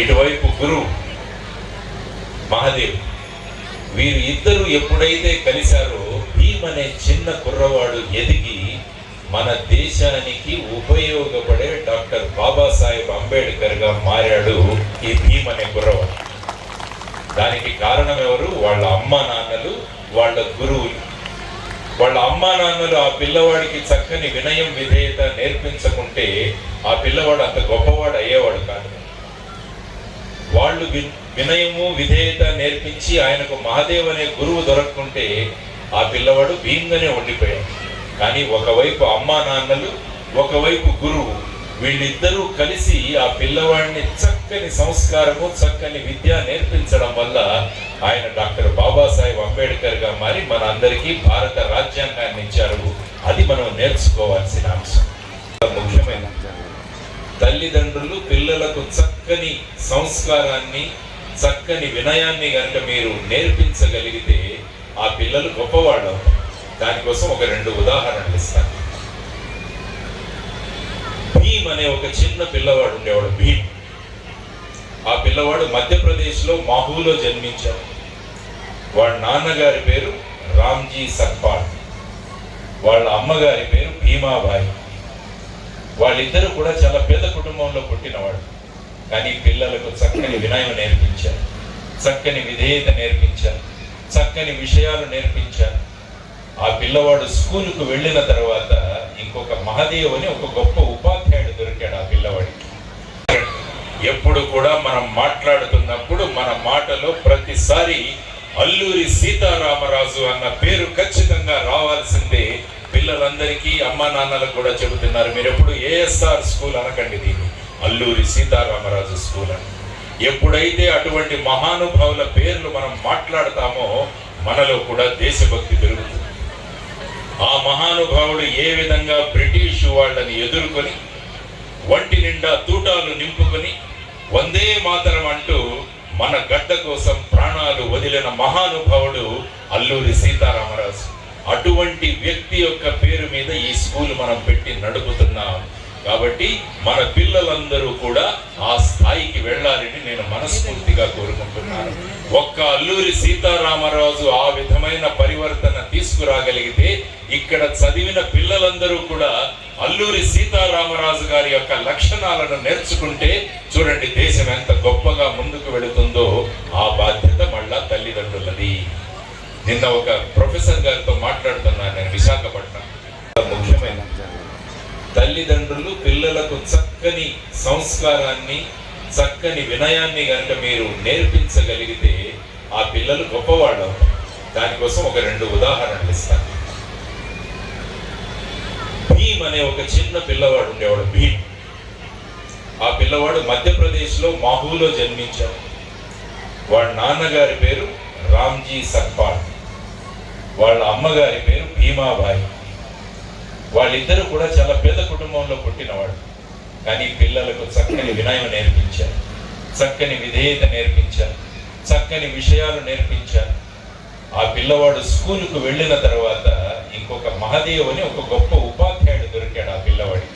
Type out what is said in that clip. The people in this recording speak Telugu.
ఇటువైపు గురువు మహాదేవ్ వీరు ఇద్దరు ఎప్పుడైతే కలిశారో భీమ్ అనే చిన్న కుర్రవాడు ఎదిగి మన దేశానికి ఉపయోగపడే డాక్టర్ బాబాసాహెబ్ అంబేద్కర్గా మారాడు ఈ భీమ్ అనే కుర్రవాడు. దానికి కారణం ఎవరు? వాళ్ళ అమ్మ నాన్నలు వాళ్ళ గురువులు. వాళ్ళ అమ్మా నాన్నలు ఆ పిల్లవాడికి చక్కని వినయం విధేయత నేర్పించకుంటే ఆ పిల్లవాడు అంత గొప్పవాడు అయ్యేవాడు కాదు. వాళ్ళు వి- వినయము విధేయత నేర్పించి ఆయనకు మహాదేవ్ అనే గురువు దొరక్కుంటే ఆ పిల్లవాడు భీమ్గానే ఉండిపోయాడు. కానీ ఒకవైపు అమ్మా నాన్నలు ఒకవైపు గురువు వీళ్ళిద్దరూ కలిసి ఆ పిల్లవాడిని చక్కని సంస్కారము చక్కని విద్య నేర్పించడం వల్ల ఆయన డాక్టర్ బాబాసాహెబ్ అంబేద్కర్గా మారి మన అందరికీ భారత రాజ్యాంగాన్ని ఇచ్చారు. అది మనం నేర్చుకోవాల్సిన అంశం. తల్లిదండ్రులు పిల్లలకు చక్కని సంస్కారాన్ని చక్కని వినయాన్ని కనుక మీరు నేర్పించగలిగితే ఆ పిల్లలు గొప్పవాళ్ళు దానికోసం ఒక రెండు ఉదాహరణలు ఇస్తాను. భీమ్ అనే ఒక చిన్న పిల్లవాడు ఉండేవాడు భీమ్. ఆ పిల్లవాడు మధ్యప్రదేశ్లో మాహూలో జన్మించాడు. వాళ్ళ నాన్నగారి పేరు రామ్జీ సర్పాల్. వాళ్ళ అమ్మగారి పేరు భీమాబాయి. వాళ్ళిద్దరూ కూడా చాలా పేద కుటుంబంలో పుట్టినవాడు కానీ పిల్లలకు చక్కని వినయం నేర్పించారు. చక్కని విధేయత నేర్పించారు. చక్కని విషయాలు నేర్పించారు. ఆ పిల్లవాడు స్కూలుకు వెళ్ళిన తర్వాత ఇంకొక మహదేవ్ అని ఒక గొప్ప ఉపాధ్యాయుడు దొరికాడు ఆ పిల్లవాడికి. ఎప్పుడు కూడా మనం మాట్లాడుతున్నప్పుడు మన మాటలో ప్రతిసారి అల్లూరి సీతారామరాజు అన్న పేరు ఖచ్చితంగా పిల్లలందరికీ అమ్మా నాన్నలకు కూడా చెబుతున్నారు. మీరు ఎప్పుడు ఏఎస్ఆర్ స్కూల్ అనకండి దీన్ని. అల్లూరి సీతారామరాజు స్కూల్ అని. ఎప్పుడైతే అటువంటి మహానుభావుల పేర్లు మనం మాట్లాడతామో మనలో కూడా దేశభక్తి పెరుగుతుంది. ఆ మహానుభావుడు ఏ విధంగా బ్రిటిష్ వాళ్ళని ఎదుర్కొని వంటి నిండా తూటాలు నింపుకొని వందే మాతరం అంటూ మన గడ్డ కోసం ప్రాణాలు వదిలిన మహానుభావుడు అల్లూరి సీతారామరాజు. అటువంటి వ్యక్తి యొక్క పేరు మీద ఈ స్కూల్ మనం పెట్టి నడుపుతున్నాం. కాబట్టి మన పిల్లలందరూ కూడా ఆ స్థాయికి వెళ్ళాలని నేను మనస్ఫూర్తిగా కోరుకుంటున్నాను. ఒక్క అల్లూరి సీతారామరాజు ఆ విధమైన పరివర్తన తీసుకురాగలిగితే ఇక్కడ చదివిన పిల్లలందరూ కూడా అల్లూరి సీతారామరాజు గారి యొక్క లక్షణాలను నేర్చుకుంటే చూడండి దేశం ఎంత గొప్పగా ముందుకు వెళుతుందో. నిన్న ఒక ప్రొఫెసర్ గారితో మాట్లాడుతున్నాను నేను విశాఖపట్నం. ముఖ్యమైన తల్లిదండ్రులు పిల్లలకు చక్కని సంస్కారాన్ని చక్కని వినయాన్ని కనుక మీరు నేర్పించగలిగితే ఆ పిల్లలు గొప్పవాళ్ళు అవుతారు. దానికోసం ఒక రెండు ఉదాహరణలు ఇస్తాను. భీమ్ అనే ఒక చిన్న పిల్లవాడు ఉండేవాడు భీమ్. ఆ పిల్లవాడు మధ్యప్రదేశ్లో మాహూలో జన్మించాడు. వాళ్ళ నాన్నగారి పేరు రామ్జీ సర్పాల్. వాళ్ళ అమ్మగారి పేరు భీమాబాయి. వాళ్ళిద్దరూ కూడా చాలా పేద కుటుంబంలో పుట్టినవాళ్ళు. కానీ పిల్లలకు చక్కని వినయం నేర్పించారు. చక్కని విధేయత నేర్పించారు. చక్కని విషయాలు నేర్పించారు. ఆ పిల్లవాడు స్కూలుకు వెళ్ళిన తర్వాత ఇంకొక మహదేవ్ అని ఒక గొప్ప ఉపాధ్యాయుడు దొరికాడు ఆ పిల్లవాడికి.